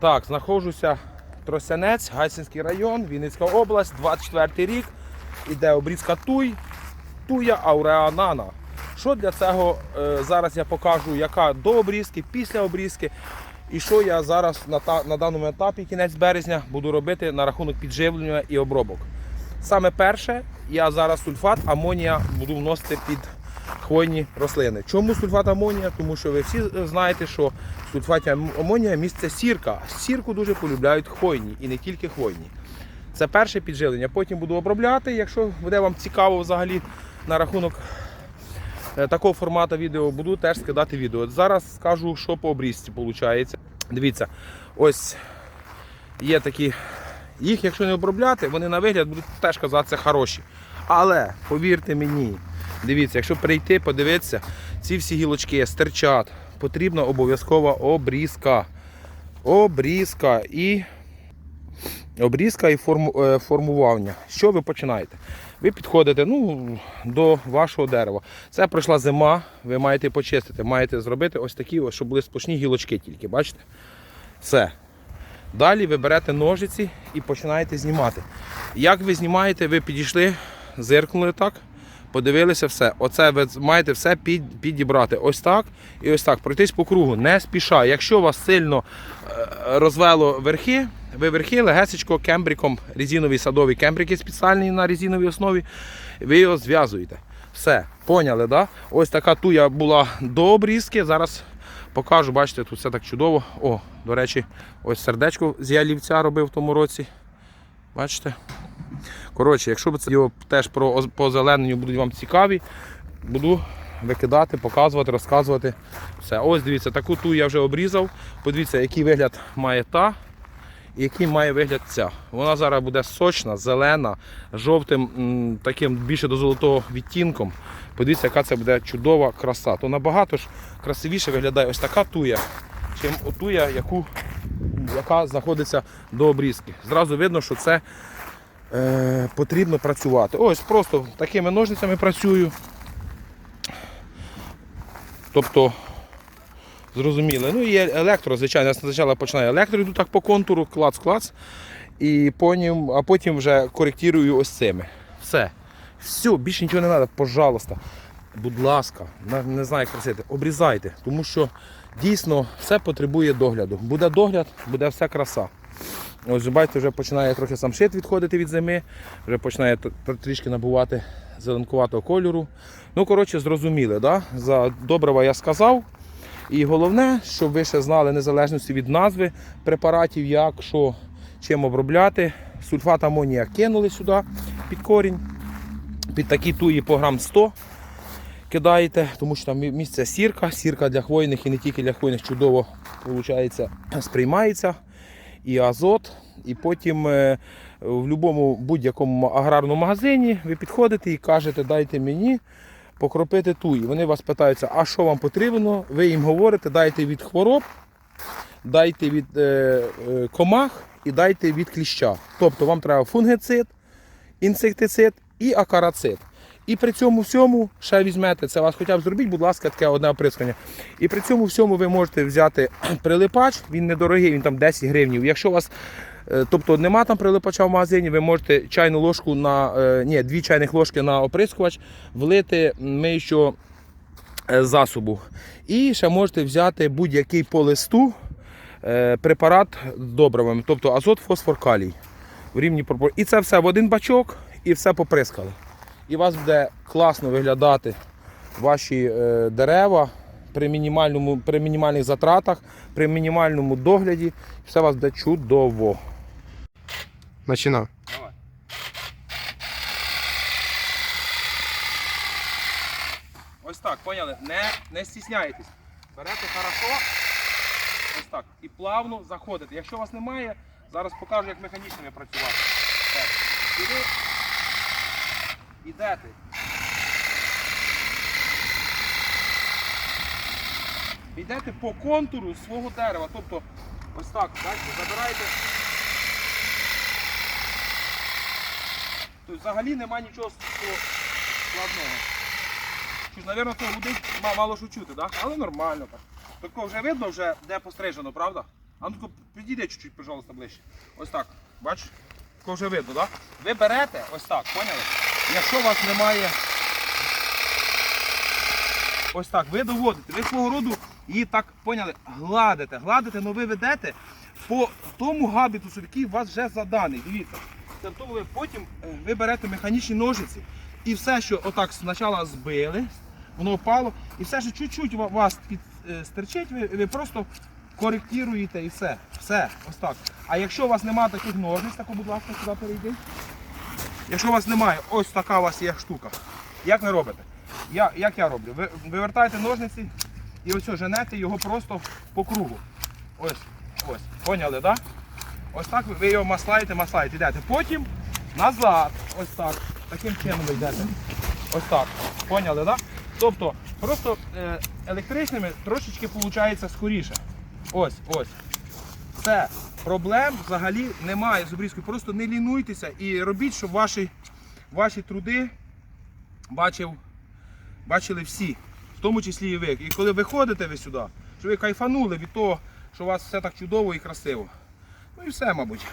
Так, знаходжуся Тросянець, Гайсинський район, Вінницька область, 24 рік. Іде обрізка туй, туя ауреанана. Що для цього е, зараз я покажу, яка до обрізки, після обрізки. І що я зараз на, та, на даному етапі, кінець березня, буду робити на рахунок підживлення і обробок. Саме перше, я зараз сульфат амонія буду вносити під хвойні рослини. Чому сульфат амонія? Тому що ви всі знаєте, що в сульфаті амонія місце сірка. Сірку дуже полюбляють хвойні і не тільки хвойні. Це перше підживлення. Потім буду обробляти, якщо буде вам цікаво взагалі на рахунок е, такого формату відео, буду теж скидати відео. Зараз скажу, що по обрізці виходить. Дивіться, ось є такі. Їх, якщо не обробляти, вони на вигляд будуть теж казатися хороші. Але повірте мені, дивіться, якщо прийти, подивитися, ці всі гілочки стирчать, потрібна обов'язкова обрізка. Обрізка і обрізка і форму- е, формування. Що ви починаєте? Ви підходите ну, до вашого дерева. Це пройшла зима, ви маєте почистити, маєте зробити ось такі, щоб були сплошні гілочки тільки, бачите? Все. Далі ви берете ножиці і починаєте знімати. Як ви знімаєте, ви підійшли, зиркнули так, подивилися все. Оце ви маєте все під, підібрати. Ось так і ось так. Пройтись по кругу, не спіша. Якщо вас сильно е, розвело верхи, ви верхи легесечко кембриком, резиновий садовий кембрик є спеціальний на резиновій основі, ви його зв'язуєте. Все, поняли, да? Ось така туя була до обрізки. Зараз покажу, бачите, тут все так чудово. О, до речі, ось сердечко з ялівця робив в тому році. Бачите? Коротше, якщо це відео теж про по будуть вам цікаві, буду викидати, показувати, розказувати. Все. Ось дивіться, таку ту я вже обрізав. Подивіться, який вигляд має та і який має вигляд ця. Вона зараз буде сочна, зелена, жовтим, таким більше до золотого відтінком. Подивіться, яка це буде чудова краса. То набагато ж красивіше виглядає ось така туя, чим отуя, яку, яка знаходиться до обрізки. Зразу видно, що це е, потрібно працювати. Ось просто такими ножницями працюю. Тобто, зрозуміли. Ну і електро, звичайно, я спочатку починаю електро, йду так по контуру, клац-клац. І потім, а потім вже коректирую ось цими. Все. Все, більше нічого не треба, пожалуйста. Будь ласка, не знаю, як просити, обрізайте, тому що дійсно все потребує догляду. Буде догляд, буде все краса. Ось бачите, вже починає трохи самшит відходити від зими, вже починає трішки набувати зеленкуватого кольору. Ну, коротше, зрозуміли, да? за добрива я сказав. І головне, щоб ви ще знали незалежності від назви препаратів, як, що, чим обробляти. Сульфат амонія кинули сюди під корінь. Під такі туї по грам 100 кидаєте, тому що там місце сірка. Сірка для хвойних і не тільки для хвойних чудово виходить, сприймається. І азот. І потім е, в будь-якому будь-якому аграрному магазині ви підходите і кажете, дайте мені покропити туї. Вони вас питаються, а що вам потрібно? Ви їм говорите, дайте від хвороб, дайте від е, е, комах і дайте від кліща. Тобто вам треба фунгицид, інсектицид і акарацид. І при цьому всьому ще візьмете, це вас хоча б зробіть, будь ласка, таке одне оприскання. І при цьому всьому ви можете взяти прилипач, він недорогий, він там 10 гривнів. Якщо у вас е, тобто нема там прилипача в магазині, ви можете чайну ложку на е, ні, дві чайних ложки на оприскувач влити миючого е, засобу. І ще можете взяти будь-який по листу препарат з добривами, тобто азот, фосфор, калій в рівні пропорції. І це все в один бачок і все поприскали. І у вас буде класно виглядати ваші е, дерева при, мінімальному, при мінімальних затратах, при мінімальному догляді. Все у вас буде чудово. Начинав. Давай. Ось так, поняли? Не, не стісняйтесь. Берете хорошо, ось так. І плавно заходите. Якщо у вас немає, зараз покажу, як механічними працювати. Так. Ідете. Йдете по контуру свого дерева. Тобто, ось так, бачите, забираєте. Тобто взагалі немає нічого складного. Щось, мабуть, то гудить мало що чути, так? але нормально так. Тако вже видно, вже де пострижено, правда? А ну тако Підійди чуть-чуть, пожалуйста, ближче. Ось так. Бачиш? Тако вже видно, так? Ви берете ось так, поняли? Якщо у вас немає. Ось так, ви доводите, ви свого роду її так поняли, гладите, гладите, але ви ведете по тому габітусу, який у вас вже заданий. Дивіться. Тобто ви потім е, ви берете механічні ножиці і все, що отак спочатку збили, воно впало, і все, що чуть-чуть вас під, е, ви, ви просто коректуєте і все. Все, ось так. А якщо у вас немає таких ножниць, так, будь ласка, сюди перейди. Якщо у вас немає, ось така у вас є штука. Як ви робите? Я, як я роблю? Ви вивертаєте ножниці і ось женете його просто по кругу. Ось, ось. Поняли, так? Да? Ось так ви- його маслаєте, маслаєте, йдете. Потім назад. Ось так. Таким чином ви йдете. Ось так. Поняли, так? Да? Тобто просто е, електричними трошечки виходить скоріше. Ось, ось. Все. Проблем взагалі немає з обрізкою. Просто не лінуйтеся і робіть, щоб ваші, ваші труди бачив, бачили всі, в тому числі і ви. І коли виходите ви сюди, щоб ви кайфанули від того, що у вас все так чудово і красиво. Ну і все, мабуть.